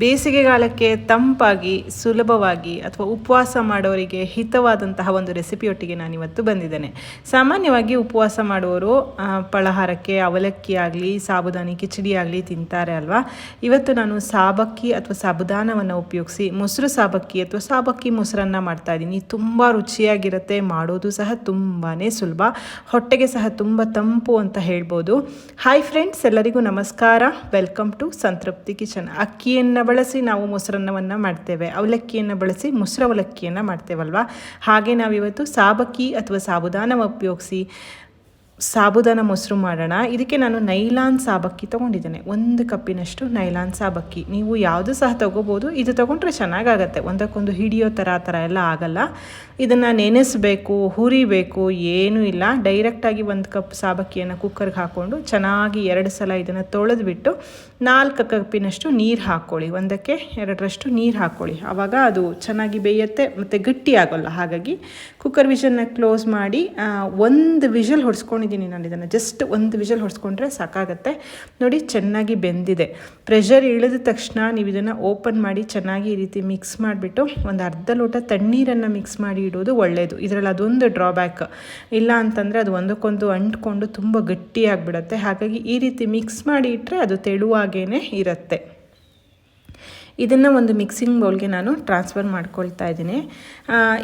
ಬೇಸಿಗೆಗಾಲಕ್ಕೆ ತಂಪಾಗಿ, ಸುಲಭವಾಗಿ ಅಥವಾ ಉಪವಾಸ ಮಾಡೋರಿಗೆ ಹಿತವಾದಂತಹ ಒಂದು ರೆಸಿಪಿಯೊಟ್ಟಿಗೆ ನಾನಿವತ್ತು ಬಂದಿದ್ದೇನೆ. ಸಾಮಾನ್ಯವಾಗಿ ಉಪವಾಸ ಮಾಡುವವರು ಪಳಹಾರಕ್ಕೆ ಅವಲಕ್ಕಿ ಆಗಲಿ, ಸಾಬುದಾನಿ, ಕಿಚಡಿ ಆಗಲಿ ತಿಂತಾರೆ ಅಲ್ವಾ? ಇವತ್ತು ನಾನು ಸಾಬಕ್ಕಿ ಅಥವಾ ಸಾಬುದಾನವನ್ನು ಉಪಯೋಗಿಸಿ, ಮೊಸರು ಸಾಬಕ್ಕಿ ಅಥವಾ ಸಾಬಕ್ಕಿ ಮೊಸರನ್ನ ಮಾಡ್ತಾ ಇದ್ದೀನಿ. ತುಂಬ ರುಚಿಯಾಗಿರುತ್ತೆ, ಮಾಡೋದು ಸಹ ತುಂಬಾ ಸುಲಭ. ಹೊಟ್ಟೆಗೆ ಸಹ ತುಂಬ ತಂಪು ಅಂತ ಹೇಳ್ಬೋದು. ಹಾಯ್ ಫ್ರೆಂಡ್ಸ್ ಎಲ್ಲರಿಗೂ ನಮಸ್ಕಾರ. ವೆಲ್ಕಮ್ ಟು ಸಂತೃಪ್ತಿ ಕಿಚನ್ ಅಕ್ಕಿಯನ್ನು ಬಳಸಿ ನಾವು ಮೊಸರನ್ನವನ್ನು ಮಾಡ್ತೇವೆ. ಅವಲಕ್ಕಿಯನ್ನು ಬಳಸಿ ಮೊಸರು ಅವಲಕ್ಕಿಯನ್ನು ಮಾಡ್ತೇವಲ್ವಾ? ಹಾಗೆ ನಾವಿವತ್ತು ಸಾಬಕ್ಕಿ ಅಥವಾ ಸಾಬುದಾನ ಉಪಯೋಗಿಸಿ ಸಾಬುದಾನ ಮೊಸರು ಮಾಡೋಣ. ಇದಕ್ಕೆ ನಾನು ನೈಲಾನ್ ಸಾಬಕ್ಕಿ ತೊಗೊಂಡಿದ್ದೇನೆ. ಒಂದು ಕಪ್ಪಿನಷ್ಟು ನೈಲಾನ್ ಸಾಬಕ್ಕಿ. ನೀವು ಯಾವುದು ಸಹ ತೊಗೋಬೋದು. ಇದು ತೊಗೊಂಡ್ರೆ ಚೆನ್ನಾಗಾಗತ್ತೆ. ಒಂದಕ್ಕೊಂದು ಹಿಡಿಯೋ ಥರ, ಆ ಥರ ಎಲ್ಲ ಆಗಲ್ಲ. ಇದನ್ನು ನೆನೆಸಬೇಕು, ಹುರಿಬೇಕು, ಏನೂ ಇಲ್ಲ. ಡೈರೆಕ್ಟಾಗಿ ಒಂದು ಕಪ್ ಸಾಬಕ್ಕಿಯನ್ನು ಕುಕ್ಕರ್ಗೆ ಹಾಕ್ಕೊಂಡು ಚೆನ್ನಾಗಿ ಎರಡು ಸಲ ಇದನ್ನು ತೊಳೆದುಬಿಟ್ಟು ನಾಲ್ಕು ಕಪ್ಪಿನಷ್ಟು ನೀರು ಹಾಕ್ಕೊಳ್ಳಿ. ಒಂದಕ್ಕೆ ಎರಡರಷ್ಟು ನೀರು ಹಾಕ್ಕೊಳ್ಳಿ. ಆವಾಗ ಅದು ಚೆನ್ನಾಗಿ ಬೇಯುತ್ತೆ ಮತ್ತು ಗಟ್ಟಿ ಆಗೋಲ್ಲ ಹಾಗಾಗಿ ಕುಕ್ಕರ್ ವಿಷನ್ನ ಕ್ಲೋಸ್ ಮಾಡಿ ಒಂದು ವಿಷಲ್ ಹೊಡ್ಸ್ಕೊಂಡಿದ್ದೀನಿ ನಾನು ಇದನ್ನು. ಜಸ್ಟ್ ಒಂದು ವಿಷಲ್ ಹೊಡೆಸ್ಕೊಂಡ್ರೆ ಸಾಕಾಗತ್ತೆ. ನೋಡಿ, ಚೆನ್ನಾಗಿ ಬೆಂದಿದೆ. ಪ್ರೆಷರ್ ಇಳಿದ ತಕ್ಷಣ ನೀವು ಇದನ್ನು ಓಪನ್ ಮಾಡಿ ಚೆನ್ನಾಗಿ ಈ ರೀತಿ ಮಿಕ್ಸ್ ಮಾಡಿಬಿಟ್ಟು ಒಂದು ಅರ್ಧ ಲೋಟ ತಣ್ಣೀರನ್ನು ಮಿಕ್ಸ್ ಮಾಡಿ ಇಡೋದು ಒಳ್ಳೆಯದು ಇದರಲ್ಲಿ ಅದೊಂದು ಡ್ರಾಬ್ಯಾಕ್ ಇಲ್ಲ ಅಂತಂದರೆ ಅದು ಒಂದಕ್ಕೊಂದು ಅಂಟ್ಕೊಂಡು ತುಂಬ ಗಟ್ಟಿಯಾಗಿಬಿಡುತ್ತೆ. ಹಾಗಾಗಿ ಈ ರೀತಿ ಮಿಕ್ಸ್ ಮಾಡಿ ಇಟ್ಟರೆ ಅದು ತೆಳುವಾಗೇ ಇರುತ್ತೆ. ಇದನ್ನು ಒಂದು ಮಿಕ್ಸಿಂಗ್ ಬೌಲ್ಗೆ ನಾನು ಟ್ರಾನ್ಸ್ಫರ್ ಮಾಡ್ಕೊಳ್ತಾ ಇದ್ದೀನಿ.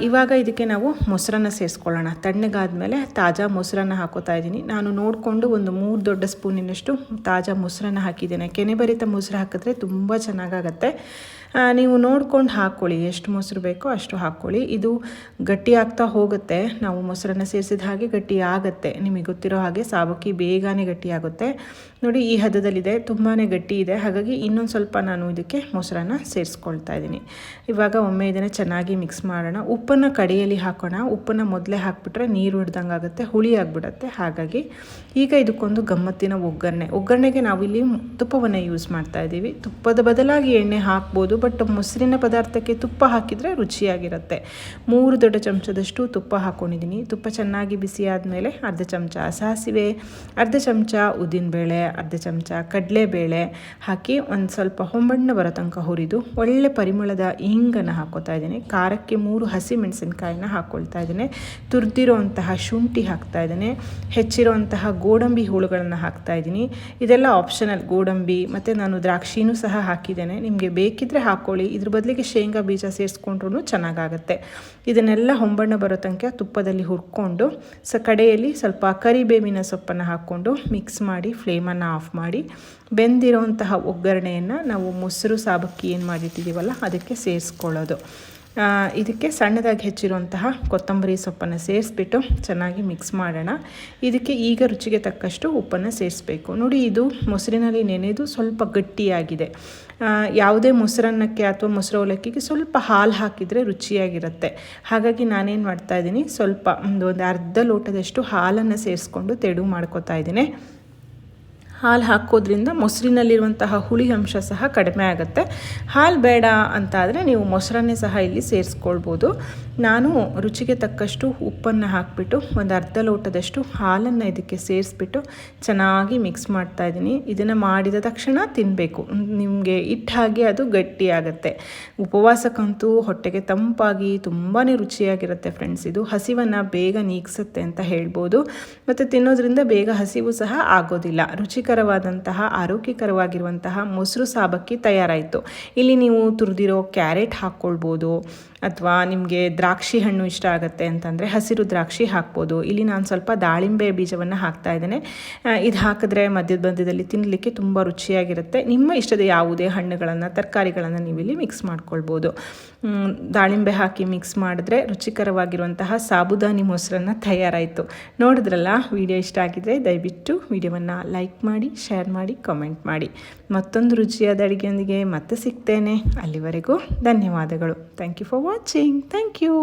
ಇವಾಗ ಇದಕ್ಕೆ ನಾವು ಮೊಸರನ್ನ ಸೇರಿಸ್ಕೊಳ್ಳೋಣ. ತಣ್ಣಗಾದ್ಮೇಲೆ ತಾಜಾ ಮೊಸರನ್ನ ಹಾಕೋತಾ ಇದ್ದೀನಿ. ನಾನು ನೋಡಿಕೊಂಡು ಒಂದು ಮೂರು ದೊಡ್ಡ ಸ್ಪೂನಿನಷ್ಟು ತಾಜಾ ಮೊಸರನ್ನ ಹಾಕಿದ್ದೇನೆ. ಕೆನೆಭರಿತ ಮೊಸರು ಹಾಕಿದ್ರೆ ತುಂಬ ಚೆನ್ನಾಗಾಗತ್ತೆ. ನೀವು ನೋಡ್ಕೊಂಡು ಹಾಕ್ಕೊಳ್ಳಿ ಎಷ್ಟು ಮೊಸರು ಬೇಕೋ ಅಷ್ಟು ಹಾಕ್ಕೊಳ್ಳಿ ಇದು ಗಟ್ಟಿ ಆಗ್ತಾ ಹೋಗುತ್ತೆ. ನಾವು ಮೊಸರನ್ನು ಸೇರಿಸಿದ ಹಾಗೆ ಗಟ್ಟಿ ಆಗುತ್ತೆ. ನಿಮಗೆ ಗೊತ್ತಿರೋ ಹಾಗೆ ಸಾಬಕ್ಕಿ ಬೇಗನೆ ಗಟ್ಟಿ ಆಗುತ್ತೆ. ನೋಡಿ, ಈ ಹದದಲ್ಲಿದೆ. ತುಂಬಾ ಗಟ್ಟಿ ಇದೆ. ಹಾಗಾಗಿ ಇನ್ನೊಂದು ಸ್ವಲ್ಪ ನಾನು ಇದಕ್ಕೆ ಮೊಸರನ್ನ ಸೇರಿಸ್ಕೊಳ್ತಾ ಇದ್ದೀನಿ. ಇವಾಗ ಒಮ್ಮೆ ಇದನ್ನು ಚೆನ್ನಾಗಿ ಮಿಕ್ಸ್ ಮಾಡೋಣ. ಉಪ್ಪನ್ನು ಕಡೆಯಲ್ಲಿ ಹಾಕೋಣ. ಉಪ್ಪನ್ನು ಮೊದಲೇ ಹಾಕ್ಬಿಟ್ರೆ ನೀರು ಹಿಡ್ದಂಗೆ ಆಗುತ್ತೆ. ಹುಳಿ ಆಗಿಬಿಡುತ್ತೆ. ಹಾಗಾಗಿ ಈಗ ಇದಕ್ಕೊಂದು ಗಮ್ಮತ್ತಿನ ಒಗ್ಗರಣೆ. ಒಗ್ಗರಣೆಗೆ ನಾವಿಲ್ಲಿ ತುಪ್ಪವನ್ನು ಯೂಸ್ ಮಾಡ್ತಾ ಇದ್ದೀವಿ. ತುಪ್ಪದ ಬದಲಾಗಿ ಎಣ್ಣೆ ಹಾಕ್ಬೋದು. ಬಟ್ ಮೊಸರಿನ ಪದಾರ್ಥಕ್ಕೆ ತುಪ್ಪ ಹಾಕಿದರೆ ರುಚಿಯಾಗಿರುತ್ತೆ. ಮೂರು ದೊಡ್ಡ ಚಮಚದಷ್ಟು ತುಪ್ಪ ಹಾಕ್ಕೊಂಡಿದ್ದೀನಿ ತುಪ್ಪ ಚೆನ್ನಾಗಿ ಬಿಸಿ ಆದಮೇಲೆ ಅರ್ಧ ಚಮಚ ಸಾಸಿವೆ, ಅರ್ಧ ಚಮಚ ಉದ್ದಿನಬೇಳೆ, ಅರ್ಧ ಚಮಚ ಕಡಲೆಬೇಳೆ ಹಾಕಿ ಒಂದು ಸ್ವಲ್ಪ ಹೊಂಬಣ್ಣ ಬರೋ ತನಕ ಹುರಿದು ಒಳ್ಳೆ ಪರಿಮಳದ ಹಿಂಗನ್ನು ಹಾಕೋತಾ ಇದ್ದೀನಿ. ಖಾರಕ್ಕೆ ಮೂರು ಹಸಿ ಮೆಣಸಿನ್ಕಾಯಿನ ಹಾಕ್ಕೊಳ್ತಾ ಇದ್ದೀನಿ. ತುರಿದಿರೋಂತಹ ಶುಂಠಿ ಹಾಕ್ತಾ ಇದ್ದೀನಿ. ಹೆಚ್ಚಿರುವಂತಹ ಗೋಡಂಬಿ ಹುಳುಗಳನ್ನು ಹಾಕ್ತಾ ಇದ್ದೀನಿ. ಇದೆಲ್ಲ ಆಪ್ಷನಲ್ ಗೋಡಂಬಿ ಮತ್ತು ನಾನು ದ್ರಾಕ್ಷಿನೂ ಸಹ ಹಾಕಿದ್ದೇನೆ. ನಿಮಗೆ ಬೇಕಿದ್ದರೆ ಹಾಕ್ಕೊಳ್ಳಿ ಇದ್ರ ಬದಲಿಗೆ ಶೇಂಗಾ ಬೀಜ ಸೇರಿಸ್ಕೊಂಡ್ರೂ ಚೆನ್ನಾಗಾಗತ್ತೆ. ಇದನ್ನೆಲ್ಲ ಹೊಂಬಣ್ಣ ಬರೋ ತನಕ ತುಪ್ಪದಲ್ಲಿ ಹುರ್ಕೊಂಡು, ಸ ಕಡೆಯಲ್ಲಿ ಸ್ವಲ್ಪ ಕರಿಬೇವಿನ ಸೊಪ್ಪನ್ನು ಹಾಕ್ಕೊಂಡು ಮಿಕ್ಸ್ ಮಾಡಿ ಫ್ಲೇಮನ್ನು ಆಫ್ ಮಾಡಿ, ಬೆಂದಿರೋಂತಹ ಒಗ್ಗರಣೆಯನ್ನು ನಾವು ಮೊಸರು, ಸಾಬಕ್ಕಿ ಏನು ಮಾಡಿಟ್ಟಿದ್ದೀವಲ್ಲ ಅದಕ್ಕೆ ಸೇರಿಸ್ಕೊಳ್ಳೋದು. ಇದಕ್ಕೆ ಸಣ್ಣದಾಗಿ ಹೆಚ್ಚಿರುವಂತಹ ಕೊತ್ತಂಬರಿ ಸೊಪ್ಪನ್ನು ಸೇರಿಸ್ಬಿಟ್ಟು ಚೆನ್ನಾಗಿ ಮಿಕ್ಸ್ ಮಾಡೋಣ. ಇದಕ್ಕೆ ಈಗ ರುಚಿಗೆ ತಕ್ಕಷ್ಟು ಉಪ್ಪನ್ನು ಸೇರಿಸ್ಬೇಕು. ನೋಡಿ, ಇದು ಮೊಸರಿನಲ್ಲಿ ನೆನೆದು ಸ್ವಲ್ಪ ಗಟ್ಟಿಯಾಗಿದೆ. ಯಾವುದೇ ಮೊಸರನ್ನಕ್ಕೆ ಅಥವಾ ಮೊಸರು ಅವಲಕ್ಕಿಗೆ ಸ್ವಲ್ಪ ಹಾಲು ಹಾಕಿದರೆ ರುಚಿಯಾಗಿರುತ್ತೆ. ಹಾಗಾಗಿ ನಾನೇನು ಮಾಡ್ತಾ ಇದ್ದೀನಿ, ಸ್ವಲ್ಪ ಒಂದು ಒಂದು ಅರ್ಧ ಲೋಟದಷ್ಟು ಹಾಲನ್ನು ಸೇರಿಸ್ಕೊಂಡು ತೆಡು ಮಾಡ್ಕೋತಾ ಇದ್ದೀನಿ. ಹಾಲು ಹಾಕೋದ್ರಿಂದ ಮೊಸರಿನಲ್ಲಿರುವಂತಹ ಹುಳಿ ಅಂಶ ಸಹ ಕಡಿಮೆ ಆಗುತ್ತೆ. ಹಾಲು ಬೇಡ ಅಂತ ಆದರೆ ನೀವು ಮೊಸರನ್ನೇ ಸಹ ಇಲ್ಲಿ ಸೇರಿಸ್ಕೊಳ್ಬೋದು. ನಾನು ರುಚಿಗೆ ತಕ್ಕಷ್ಟು ಉಪ್ಪನ್ನು ಹಾಕಿಬಿಟ್ಟು ಒಂದು ಅರ್ಧ ಲೋಟದಷ್ಟು ಹಾಲನ್ನು ಇದಕ್ಕೆ ಸೇರಿಸ್ಬಿಟ್ಟು ಚೆನ್ನಾಗಿ ಮಿಕ್ಸ್ ಮಾಡ್ತಾ ಇದ್ದೀನಿ. ಇದನ್ನು ಮಾಡಿದ ತಕ್ಷಣ ತಿನ್ನಬೇಕು ನಿಮಗೆ ಇಟ್ಟಾಗಿ ಅದು ಗಟ್ಟಿಯಾಗುತ್ತೆ ಉಪವಾಸಕ್ಕಂತೂ ಹೊಟ್ಟೆಗೆ ತಂಪಾಗಿ ತುಂಬಾ ರುಚಿಯಾಗಿರುತ್ತೆ ಫ್ರೆಂಡ್ಸ್ ಇದು. ಹಸಿವನ್ನು ಬೇಗ ನೀಗಿಸುತ್ತೆ ಅಂತ ಹೇಳ್ಬೋದು. ಮತ್ತು ತಿನ್ನೋದ್ರಿಂದ ಬೇಗ ಹಸಿವು ಸಹ ಆಗೋದಿಲ್ಲ. ರುಚಿಕರವಾದಂತಹ, ಆರೋಗ್ಯಕರವಾಗಿರುವಂತಹ ಮೊಸರು ಸಾಬಕ್ಕಿ ತಯಾರಾಯಿತು. ಇಲ್ಲಿ ನೀವು ತುರಿದಿರೋ ಕ್ಯಾರೆಟ್ ಹಾಕ್ಕೊಳ್ಬೋದು, ಅಥವಾ ನಿಮಗೆ ದ್ರಾಕ್ಷಿ ಹಣ್ಣು ಇಷ್ಟ ಆಗುತ್ತೆ ಅಂತಂದರೆ ಹಸಿರು ದ್ರಾಕ್ಷಿ ಹಾಕ್ಬೋದು. ಇಲ್ಲಿ ನಾನು ಸ್ವಲ್ಪ ದಾಳಿಂಬೆ ಬೀಜವನ್ನು ಹಾಕ್ತಾ ಇದ್ದೇನೆ. ಇದು ಹಾಕಿದ್ರೆ ಮಧ್ಯದ ಮಧ್ಯದಲ್ಲಿ ತಿನ್ನಲಿಕ್ಕೆ ತುಂಬ ರುಚಿಯಾಗಿರುತ್ತೆ. ನಿಮ್ಮ ಇಷ್ಟದ ಯಾವುದೇ ಹಣ್ಣುಗಳನ್ನು, ತರಕಾರಿಗಳನ್ನು ನೀವಿಲ್ಲಿ ಮಿಕ್ಸ್ ಮಾಡ್ಕೊಳ್ಬೋದು. ದಾಳಿಂಬೆ ಹಾಕಿ ಮಿಕ್ಸ್ ಮಾಡಿದ್ರೆ ರುಚಿಕರವಾಗಿರುವಂತಹ ಸಾಬುದಾನಿ ಮೊಸರನ್ನು ತಯಾರಾಯಿತು. ನೋಡಿದ್ರಲ್ಲ, ವಿಡಿಯೋ ಇಷ್ಟ ಆಗಿದ್ರೆ ದಯವಿಟ್ಟು ವಿಡಿಯೋವನ್ನು ಲೈಕ್ ಮಾಡಿ ಶೇರ್ ಮಾಡಿ ಕಮೆಂಟ್ ಮಾಡಿ. ಮತ್ತೊಂದು ರುಚಿಯಾದ ಅಡುಗೆಯೊಂದಿಗೆ ಮತ್ತೆ ಸಿಗ್ತೇನೆ. ಅಲ್ಲಿವರೆಗೂ ಧನ್ಯವಾದಗಳು. Thank you for watching thank you